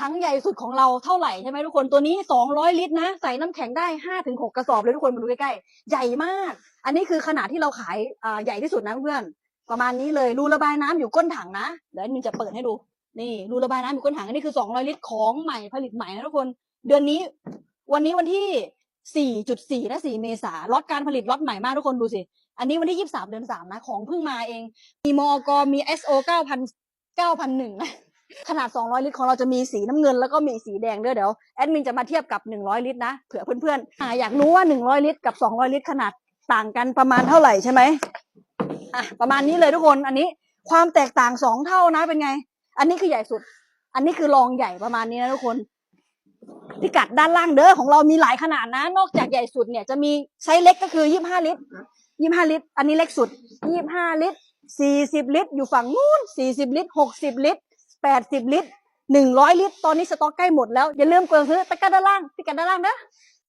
ถังใหญ่สุดของเราเท่าไหร่ใช่ไหมทุกคนตัวนี้สองร้อยลิตรนะ ใส่น้ำแข็งได้ห้าถึงหกกระสอบเลยทุกคนมาดูใกล้ๆใหญ่มาก อันนี้คือขนาดที่เราขายใหญ่ที่สุดนะเพื่อนประมาณนี้เลยรูระบายน้ำอยู่ก้นถังนะเดี๋ยวมินจะเปิดให้ดูนี่รูระบายน้ำอยู่ก้นถังอันนี้คือสองร้อยลิตรของใหม่ผลิตใหม่นะทุกคน เดือนนี้ วันนี้วันที่สี่จุดสี่และสี่เมษาล็อตการผลิตล็อตใหม่มากทุกคนดูสิอันนี้วันที่ยี่สามเดือนสามนะของเพิ่งมาเอง มีมอกมี SO เก้าพันเก้าพันหนึ่งนะ ขนาด 200 ลิตรของเราจะมีสีน้ำเงินแล้วก็มีสีแดงด้วยเดี๋ยวแอดมินจะมาเทียบกับ 100 ลิตรนะเผื่อเพื่อนๆออยากรู้ว่า 100 ลิตรกับ 200 ลิตรขนาดต่างกันประมาณเท่าไหร่ใช่ไหมอะประมาณนี้เลยทุกคนอันนี้ความแตกต่างสองเท่านะเป็นไง อันนี้คือใหญ่สุด อันนี้คือรองใหญ่ประมาณนี้นะทุกคนพิกัดด้านล่างเด้อของเรามีหลายขนาดนะ นอกจากใหญ่สุดเนี่ยจะมีไซส์เล็กก็คือ25ลิตร25ลิตร อันนี้เล็กสุด25ลิตร40ลิตร อยู่ฝั่งนู้น40ลิตร60ลิตร 80 ลิตร 100 ลิตร ตอนนี้สต็อกใกล้หมดแล้ว อย่าลืมกดซื้อตะกร้าด้านล่างพิกันด้านล่างนะ